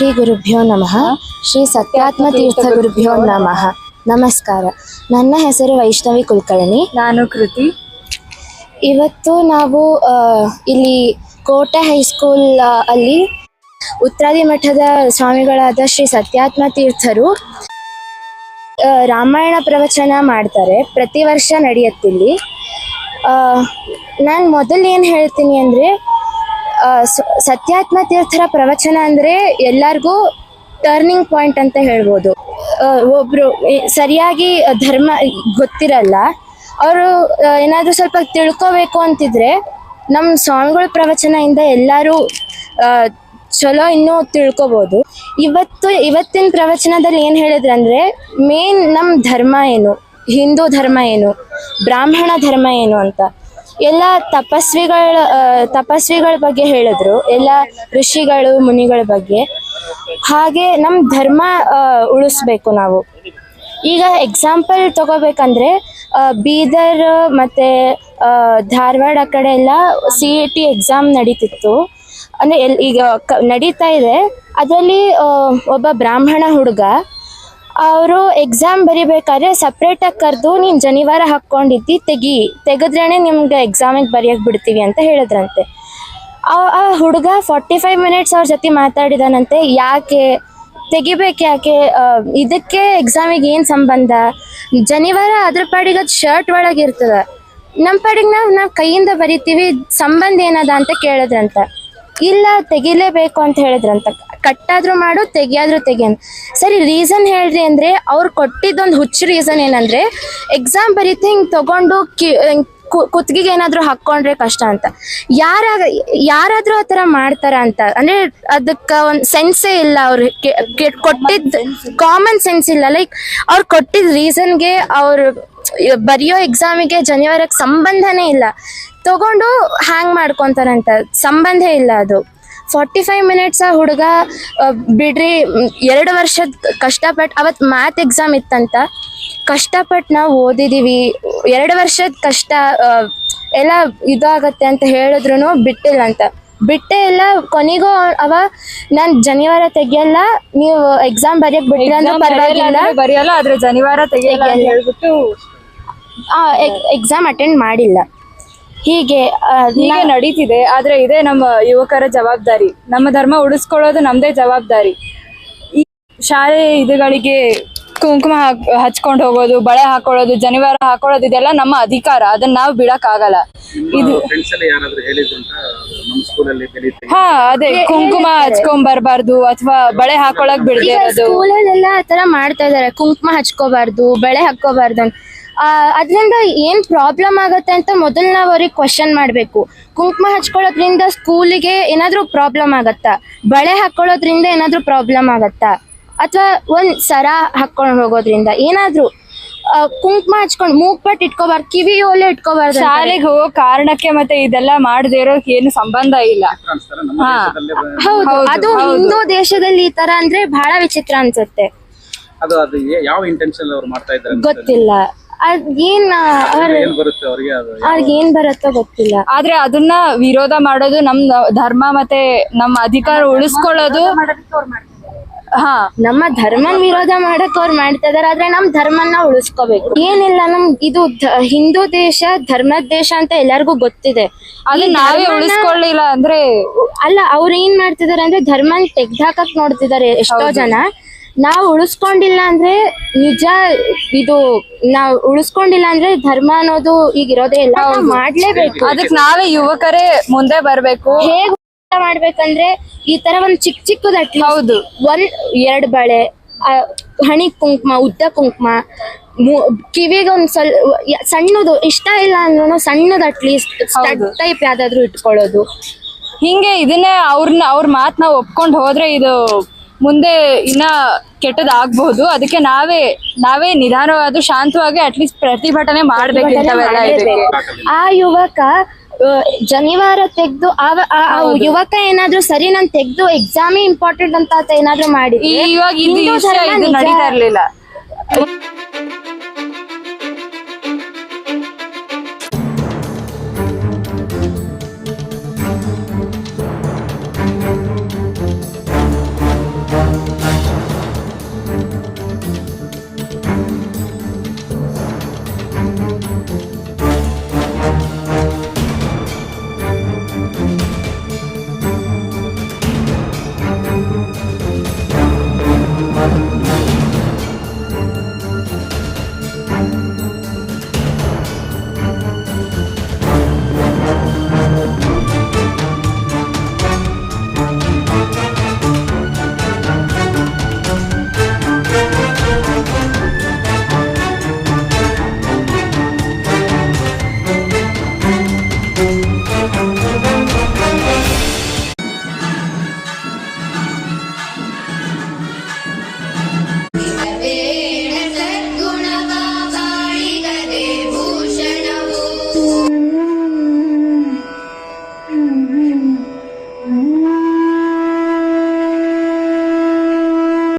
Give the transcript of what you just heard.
ಶ್ರೀ ಗುರುಭ್ಯೋ ನಮಃ. ಶ್ರೀ ಸತ್ಯಾತ್ಮ ತೀರ್ಥ ಗುರುಭ್ಯೋ ನಮಃ. ನಮಸ್ಕಾರ. ನನ್ನ ಹೆಸರು ವೈಷ್ಣವಿ ಕುಲಕರ್ಣಿ. ನಾನು ಕೃತಿ. ಇವತ್ತು ನಾವು ಆ, ಇಲ್ಲಿ ಕೋಟೆ ಹೈಸ್ಕೂಲ್ ಆ, ಅಲ್ಲಿ ಉತ್ತರಾದಿ ಮಠದ ಸ್ವಾಮಿಗಳಾದ ಶ್ರೀ ಸತ್ಯಾತ್ಮ ತೀರ್ಥರು ಆ, ರಾಮಾಯಣ ಪ್ರವಚನ ಮಾಡ್ತಾರೆ. ಪ್ರತಿ ವರ್ಷ ನಡೆಯುತ್ತಿಲ್ಲಿ ನಾನು ಮೊದಲು ಏನು ಹೇಳ್ತೀನಿ ಅಂದರೆ ಸತ್ಯಾತ್ಮ ತೀರ್ಥರ ಪ್ರವಚನ ಅಂದರೆ ಎಲ್ಲರಿಗೂ ಟರ್ನಿಂಗ್ ಪಾಯಿಂಟ್ ಅಂತ ಹೇಳ್ಬೋದು. ಒಬ್ಬರು ಸರಿಯಾಗಿ ಧರ್ಮ, ಗೊತ್ತಿರಲ್ಲ. ಅವರು ಏನಾದರೂ ಸ್ವಲ್ಪ ತಿಳ್ಕೋಬೇಕು ಅಂತಿದ್ರೆ ನಮ್ಮ ಸ್ವಾಮಿಗಳ ಪ್ರವಚನದಿಂದ ಎಲ್ಲರೂ ಚಲೋ ಇನ್ನೂ ತಿಳ್ಕೋಬೋದು. ಇವತ್ತು, ಇವತ್ತಿನ ಪ್ರವಚನದಲ್ಲಿ ಏನು ಹೇಳಿದ್ರಂದ್ರೆ ಮೇನ್ ನಮ್ಮ ಧರ್ಮ ಏನು? ಹಿಂದೂ ಧರ್ಮ ಏನು? ಬ್ರಾಹ್ಮಣ ಧರ್ಮ ಏನು ಅಂತ. ಎಲ್ಲ ತಪಸ್ವಿಗಳ ತಪಸ್ವಿಗಳ ಬಗ್ಗೆ ಹೇಳಿದ್ರು, ಎಲ್ಲ ಋಷಿಗಳು, ಮುನಿಗಳ ಬಗ್ಗೆ. ಹಾಗೆ ನಮ್ಮ ಧರ್ಮ ಉಳಿಸ್ಬೇಕು ನಾವು. ಈಗ ಎಕ್ಸಾಂಪಲ್ ತಗೋಬೇಕಂದ್ರೆ ಬೀದರ್ ಮತ್ತೆ ಧಾರವಾಡ ಕಡೆ ಎಲ್ಲ ಸಿ ಇ ಟಿ ಎಕ್ಸಾಮ್ ನಡೀತಿತ್ತು. ಅಂದರೆ ಎಲ್, ಈಗ ನಡೀತಾ ಇದೆ. ಅದರಲ್ಲಿ ಒಬ್ಬ ಬ್ರಾಹ್ಮಣ ಹುಡುಗ ಅವರು ಎಕ್ಸಾಮ್ ಬರಿಬೇಕಾದ್ರೆ ಸಪ್ರೇಟಾಗಿ ಕರೆದು ನೀನು ಜನಿವಾರ ಹಾಕ್ಕೊಂಡಿದ್ದಿ, ತೆಗಿ. ತೆಗೆದ್ರೇ ನಿಮ್ಗೆ ಎಕ್ಸಾಮಿಗೆ ಬರೆಯಕ್ ಬಿಡ್ತೀವಿ ಅಂತ ಹೇಳಿದ್ರಂತೆ. ಆ ಹುಡುಗ ಫಾರ್ಟಿ ಫೈವ್ ಮಿನಿಟ್ಸ್ ಅವ್ರ ಜೊತೆ ಮಾತಾಡಿದಾನಂತೆ, ಯಾಕೆ, ತೆಗಿಬೇಕು ಯಾಕೆ ಇದಕ್ಕೆ ಎಕ್ಸಾಮಿಗೆ ಏನು ಸಂಬಂಧ? ಜನಿವಾರ ಅದ್ರ ಪಾಡಿಗೆ ಅದು ಶರ್ಟ್ ಒಳಗೆ ಇರ್ತದೆ. ನಮ್ಮ ಪಾಡಿಗೆ ನಾವು ನಾವು ಕೈಯಿಂದ ಬರಿತೀವಿ, ಸಂಬಂಧ ಏನದ ಅಂತ ಕೇಳಿದ್ರಂತ. ಇಲ್ಲ, ತೆಗಿಲೇಬೇಕು ಅಂತ ಹೇಳಿದ್ರಂತ. ಕಟ್ಟಾದ್ರೂ ಮಾಡು, ತೆಗಿಯಾದ್ರೂ ತೆಗಿ ಅಂತ. ಸರಿ ರೀಸನ್ ಹೇಳ್ರಿ ಅಂದರೆ ಅವ್ರು ಕೊಟ್ಟಿದ್ದೊಂದು ಹುಚ್ಚು ರೀಸನ್ ಏನಂದರೆ ಎಕ್ಸಾಮ್ ಬರೀತೆ ಹಿಂಗೆ ತಗೊಂಡು ಕು- ಕುತ್ತಿಗೆಗೆ ಏನಾದರೂ ಹಾಕೊಂಡ್ರೆ ಕಷ್ಟ ಅಂತ. ಯಾರ ಯಾರಾದ್ರೂ ಆ ತರ ಮಾಡ್ತಾರ ಅಂತ, ಅಂದ್ರೆ ಅದಕ್ಕೆ ಒಂದ್ ಸೆನ್ಸೇ ಇಲ್ಲ ಅವ್ರು ಕೊಟ್ಟಿದ್ದು ಕಾಮನ್ ಸೆನ್ಸ್ ಇಲ್ಲ. ಲೈಕ್ ಅವ್ರು ಕೊಟ್ಟಿದ್ ರೀಸನ್ಗೆ ಅವ್ರು ಬರೆಯೋ ಎಕ್ಸಾಮಿಗೆ ಜನಿವಾರಕ್ಕೆ ಸಂಬಂಧನೇ ಇಲ್ಲ. ತಗೊಂಡು ಹ್ಯಾಂಗ್ ಮಾಡ್ಕೊಂತಾರಂತ ಸಂಬಂಧ ಇಲ್ಲ ಅದು. ಫಾರ್ಟಿ ಫೈವ್ ಮಿನಿಟ್ಸ್ ಆ ಹುಡುಗ ಬಿಡ್ರಿ ಎರಡು ವರ್ಷದ ಕಷ್ಟಪಟ್ಟು ಅವತ್ತು ಮ್ಯಾಥ್ ಎಕ್ಸಾಮ್ ಇತ್ತಂತ. ಕಷ್ಟಪಟ್ಟು ನಾವು ಓದಿದ್ದೀವಿ ಎರಡು ವರ್ಷದ ಕಷ್ಟ ಎಲ್ಲ ಇದಾಗತ್ತೆ ಅಂತ ಹೇಳಿದ್ರು ಬಿಟ್ಟಿಲ್ಲ ಅಂತ. ಬಿಟ್ಟೇ ಇಲ್ಲ ಕೊನೆಗೂ ಅವ ನಾನು ಜನಿವಾರ ತೆಗಿಯಲ್ಲ ನೀವು ಎಕ್ಸಾಮ್ ಬರೆಯಕ್ ಬಿಟ್ಟಿಲ್ಲ ಪರವಾಗಿಲ್ಲ. ಬರೆಯಲ್ಲ ಆದ್ರೆ ಜನಿವಾರ ತೆಗಿಯಲ್ಲ ಅಂತ. ಹೇಳ್ಬಿಟ್ಟು ಎಕ್ಸಾಮ್ ಅಟೆಂಡ್ ಮಾಡಿಲ್ಲ. ಹೀಗೆ ಹೀಗೆ ನಡೀತಿದೆ ಆದ್ರೆ ಇದೇ ನಮ್ಮ ಯುವಕರ ಜವಾಬ್ದಾರಿ. ನಮ್ಮ ಧರ್ಮ ಉಳಿಸ್ಕೊಳ್ಳೋದು ನಮ್ದೇ ಜವಾಬ್ದಾರಿ. ಈ ಶಾಲೆ ಇದುಗಳಿಗೆ ಕುಂಕುಮ ಹಾಕ್ ಹಚ್ಕೊಂಡು ಹೋಗೋದು ಬಳೆ ಹಾಕೊಳ್ಳೋದು ಜನಿವಾರ ಹಾಕೊಳ್ಳೋದು ಇದೆಲ್ಲ ನಮ್ಮ ಅಧಿಕಾರ. ಅದನ್ನ ನಾವು ಬಿಡಕ್ ಆಗಲ್ಲ ಇದು ಹಾ ಅದೇ. ಕುಂಕುಮ ಹಚ್ಕೊಂಡ್ ಬರ್ಬಾರ್ದು ಅಥವಾ ಬಳೆ ಹಾಕೊಳಕ್ ಬಿಡದೆ ಆತರ ಇರೋದು. ಸ್ಕೂಲಲ್ಲೆಲ್ಲ ಆ ಥರ ಮಾಡ್ತಾ ಇದಾರೆ ಕುಂಕುಮ ಹಚ್ಕೋಬಾರ್ದು ಬಳೆ ಹಾಕೋಬಾರ್ದು ಅಂತ. ಅದರಿಂದ ಏನ್ ಪ್ರಾಬ್ಲಮ್ ಆಗತ್ತೆ ಅಂತ ಮೊದಲು ನಾವು ಅವ್ರಿಗೆ ಕ್ವಶನ್ ಮಾಡಬೇಕು. ಕುಂಕುಮ ಹಚ್ಕೊಳ್ಳೋದ್ರಿಂದ ಸ್ಕೂಲಿಗೆ ಏನಾದ್ರೂ ಪ್ರಾಬ್ಲಮ್ ಆಗತ್ತಾ? ಬಳೆ ಹಾಕೊಳ್ಳೋದ್ರಿಂದ ಏನಾದ್ರೂ ಪ್ರಾಬ್ಲಮ್ ಆಗತ್ತಾ? ಅಥವಾ ಒಂದ್ ಸರ ಹಾಕೊಂಡು ಹೋಗೋದ್ರಿಂದ ಏನಾದ್ರೂ ಕುಂಕುಮ ಹಚ್ಕೊಂಡು ಮೂಗ್ಪಟ್ಟು ಇಟ್ಕೋಬಾರ್ದು ಕಿವಿ ಓಲೆ ಇಟ್ಕೋಬಾರ್ದು. ಶಾಲೆಗೆ ಹೋಗೋ ಕಾರಣಕ್ಕೆ ಮತ್ತೆ ಇದೆಲ್ಲ ಮಾಡದೇ ಇರೋಕೆ ಏನು ಸಂಬಂಧ ಇಲ್ಲ. ಹಾ. ಹೌದು. ಅದು ಹೌದು. ದೇಶದಲ್ಲಿ ಈ ತರ ಅಂದ್ರೆ ಬಹಳ ವಿಚಿತ್ರ ಅನ್ಸುತ್ತೆ. ಅದು ಅದು ಯಾವ ಇಂಟೆನ್ಷನ್ ಅವ್ರು ಮಾಡ್ತಾ ಇದ್ದಾರೆ ಗೊತ್ತಿಲ್ಲ. ಅದ್ ಏನ್ ಏನ್ ಬರುತ್ತೆ ಅವ್ರಿಗೆ ಅದು? ಅವ್ರಿಗೆ ಏನ್ ಬರುತ್ತೋ ಗೊತ್ತಿಲ್ಲ. ಆದ್ರೆ ಅದನ್ನ ವಿರೋಧ ಮಾಡೋದು ನಮ್ ಧರ್ಮ ಮತ್ತೆ ನಮ್ಮ ಅಧಿಕಾರ ಉಳಿಸ್ಕೊಳ್ಳೋದು ಹಾ. ನಮ್ಮ ಧರ್ಮ ವಿರೋಧ ಮಾಡಕ್ ಅವ್ರು ಮಾಡ್ತಾ ಇದಾರೆ ಆದ್ರೆ ನಮ್ ಧರ್ಮನ ಉಳಿಸ್ಕೋಬೇಕು. ಏನಿಲ್ಲ ನಮ್ ಇದು ಧ- ಹಿಂದೂ ದೇಶ ಧರ್ಮದ ದೇಶ ಅಂತ ಎಲ್ಲರಿಗೂ ಗೊತ್ತಿದೆ. ಅದು ನಾವೇ ಉಳಿಸ್ಕೊಳ್ಳಿಲ್ಲ ಅಂದ್ರೆ ಅಲ್ಲ ಅವ್ರು ಏನ್ ಮಾಡ್ತಿದಾರೆ ಅಂದ್ರೆ ಧರ್ಮನ್ ತೆಗ್ದಾಕಕ್ ನೋಡ್ತಿದಾರೆ ಎಷ್ಟೋ ಜನ. ನಾವು ಉಳಿಸ್ಕೊಂಡಿಲ್ಲ ಅಂದ್ರೆ ನಿಜ ಇದು ನಾವು ಉಳಿಸ್ಕೊಂಡಿಲ್ಲ ಅಂದ್ರೆ ಧರ್ಮ ಅನ್ನೋದು ಈಗ ಇರೋದೇ ಇಲ್ಲ ನಾವ್ ಮಾಡ್ಲೇಬೇಕು. ಅದಕ್ಕೆ ನಾವೇ ಯುವಕರೇ ಮುಂದೆ ಬರ್ಬೇಕು. ಹೇಗ್ ಮಾಡ್ಬೇಕಂದ್ರೆ ಈ ತರ ಒಂದ್ ಚಿಕ್ಕ ಚಿಕ್ಕದ ಹೌದು. ಒಂದ್ ಎರಡ್ ಬಳೆ ಆ, ಹಣಿ ಕುಂಕುಮ ಉದ್ದ ಕುಂಕುಮ ಕಿವಿಗೆ ಒಂದ್ ಸ್ವಲ್ಪ ಸಣ್ಣದು ಇಷ್ಟ ಇಲ್ಲ ಅಂದ್ರೂ ಸಣ್ಣದ್ ಅಟ್ಲೀಸ್ಟ್ ಸ್ಟಡ್ ಟೈಪ್ ಯಾವ್ದಾದ್ರು ಇಟ್ಕೊಳ್ಳೋದು. ಹಿಂಗೆ ಇದನ್ನೇ ಅವ್ರನ್ನ ಅವ್ರ ಮಾತ್ ನಾವ್ ಒಪ್ಕೊಂಡ್ ಹೋದ್ರೆ ಇದು ಮುಂದೆ ಇನ್ನ ಕೆಟ್ಟದಾಗ್ಬಹುದು ಅದಕ್ಕೆ ನಾವೇ ನಾವೇ ನಿಧಾನವಾದ ಶಾಂತವಾಗಿ ಅಟ್ಲೀಸ್ಟ್ ಪ್ರತಿಭಟನೆ ಮಾಡ್ಬೇಕು ಇಂಥವೆಲ್ಲ ಇದಕ್ಕೆ. ಆ ಯುವಕ ಜನಿವಾರ ತೆಗ್ದು ಯುವಕ ಏನಾದ್ರೂ ಸರಿ ನಾನ್ ತೆಗ್ದು ಎಕ್ಸಾಮೇ ಇಂಪಾರ್ಟೆಂಟ್ ಅಂತ ಏನಾದ್ರೂ ಮಾಡಿ ಇವಾಗ ಇವಾಗ